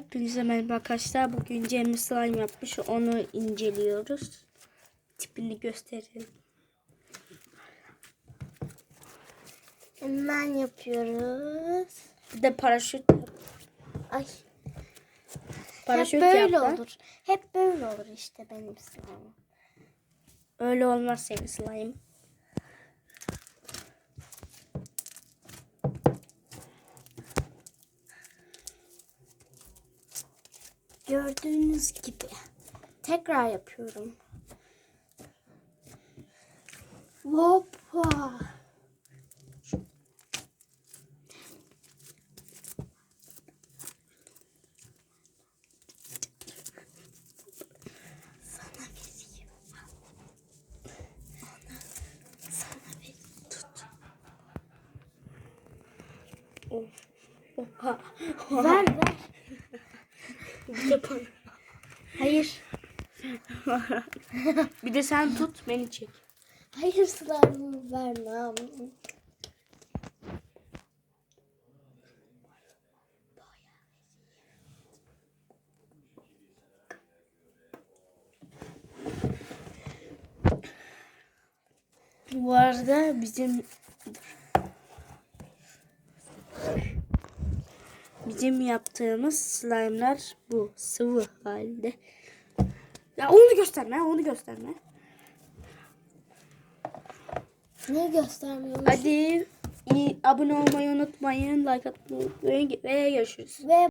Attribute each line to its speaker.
Speaker 1: Hepinize merhaba arkadaşlar. Bugün Cemil slime yapmış. Onu inceliyoruz. Tipini gösterelim.
Speaker 2: Hemen yapıyoruz.
Speaker 1: Bir de paraşüt.
Speaker 2: Ay.
Speaker 1: Paraşüt
Speaker 2: Hep böyle
Speaker 1: yap lan.
Speaker 2: olur. Hep böyle olur işte benim slime'ım.
Speaker 1: Öyle olmaz senin slime.
Speaker 2: Gördüğünüz gibi. Tekrar yapıyorum. Hoppa.
Speaker 1: Oha.
Speaker 2: Ver ver.
Speaker 1: Yapalım.
Speaker 2: Hayır.
Speaker 1: bir de sen tut beni çek.
Speaker 2: Hayır slime'ımı vermem.
Speaker 1: Bu arada bizim bizim yaptığımız slime'lar bu sıvı halde. Ya onu gösterme, onu gösterme.
Speaker 2: Ne göstermiyormuş?
Speaker 1: Hadi iyi, abone olmayı unutmayın, like atmayı unutmayın ve görüşürüz.
Speaker 2: Ve